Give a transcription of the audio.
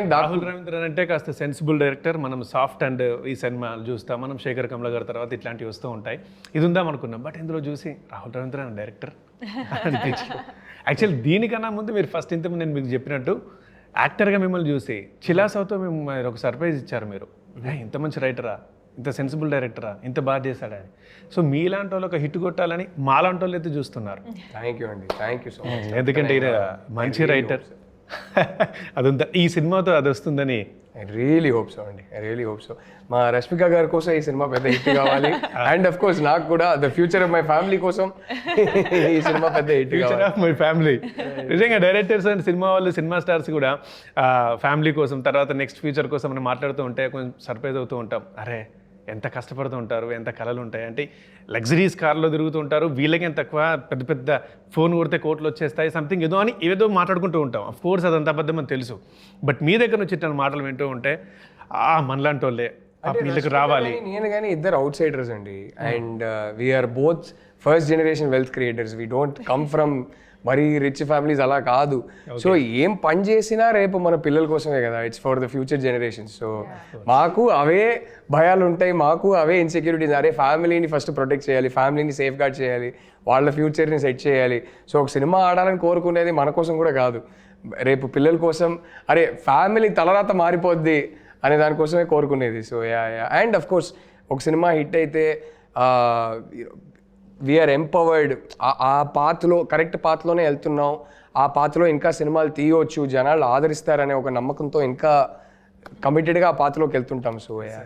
రాహుల్ రవీంద్రన్ అంటే కాస్త sensible director మనం సాఫ్ట్ అండ్ ఈ సినిమాలు చూస్తాం. మనం శేఖర్ కమల గారి తర్వాత ఇట్లాంటివి వస్తూ ఉంటాయి. ఇది ఉందాం అనుకున్నాం. బట్ ఇందులో చూసి రాహుల్ రవీంద్రన్ డైరెక్టర్ యాక్చువల్ దీనికన్నా ముందు మీరు ఫస్ట్ ఇంత నేను మీకు చెప్పినట్టు యాక్టర్గా మిమ్మల్ని చూసి చిలాసవుతో మేము మీరు ఒక సర్ప్రైజ్ ఇచ్చారు మీరు. "ఏ, ఇంత మంచి రైటరా ఇంత సెన్సిబుల్ డైరెక్టరా ఇంత బాగా చేశాడా అని. సో మీలాంటి వాళ్ళు ఒక హిట్ కొట్టాలని మాలాంటి వాళ్ళు అయితే చూస్తున్నారు. థ్యాంక్ యూ అండి. థ్యాంక్ యూ సో మచ్ ఎందుకంటే మంచి రైటర్ అదంతా ఈ సినిమాతో అది వస్తుందని. ఐ రియలీ హోప్ సో అండి ఐ రియలీ హోప్ సో మా రష్మిక గారి కోసం ఈ సినిమా పెద్ద హిట్ కావాలి. అండ్ అఫ్ కోర్స్ నాకు కూడా the future of my family కోసం ఈ సినిమా పెద్ద హిట్ ఫ్యూచర్ కావాలి. ఆఫ్ మై ఫ్యామిలీ నిజంగా డైరెక్టర్స్ అండ్ సినిమా వాళ్ళు సినిమా స్టార్స్ కూడా ఫ్యామిలీ కోసం తర్వాత నెక్స్ట్ ఫ్యూచర్ కోసం మనం మాట్లాడుతూ ఉంటే కొంచెం సర్ప్రైజ్ అవుతూ ఉంటాం. అరే ఎంత కష్టపడుతూ ఉంటారు ఎంత కళలు ఉంటాయి అంటే లగ్జరీస్ కార్లో తిరుగుతూ ఉంటారు వీళ్ళకేం తక్కువ పెద్ద పెద్ద ఫోన్ కొడితే కోట్లు వచ్చేస్తాయి సంథింగ్ ఏదో అని ఏదో మాట్లాడుకుంటూ ఉంటాం. అఫ్ కోర్స్ అదంత అబద్ధం అని తెలుసు. బట్ మీ దగ్గర నుంచి ఇట్లా మాటలు వింటూ ఉంటే ఆ మనలాంటి వాళ్ళే వీళ్ళకి రావాలి. నేను కానీ ఇద్దరు అవుట్ సైడర్స్ అండి and we're both first generation wealth creators we don't come from మరీ రిచ్ ఫ్యామిలీస్ అలా కాదు. సో ఏం పని చేసినా రేపు మన పిల్లల కోసమే కదా. It's for the future generations so మాకు అవే భయాలు ఉంటాయి మాకు అవే ఇన్సెక్యూరిటీస్ అరే ఫ్యామిలీని ఫస్ట్ ప్రొటెక్ట్ చేయాలి. ఫ్యామిలీని సేఫ్ గార్డ్ చేయాలి. వాళ్ళ ఫ్యూచర్ని సెట్ చేయాలి. సో ఒక సినిమా ఆడాలని కోరుకునేది మన కోసం కూడా కాదు. రేపు పిల్లల కోసం అరే ఫ్యామిలీ తలరాత మారిపోద్ది అనే దానికోసమే కోరుకునేది. So yeah yeah and of course ఒక సినిమా హిట్ అయితే వీఆర్ ఎంపవర్డ్ ఆ పాత్రలో కరెక్ట్ పాత్రలోనే వెళ్తున్నాం. ఆ పాత్రలో ఇంకా సినిమాలు తీయవచ్చు జనాలు ఆదరిస్తారనే ఒక నమ్మకంతో ఇంకా కమిటెడ్గా ఆ పాత్రలోకి వెళ్తుంటాం సో యా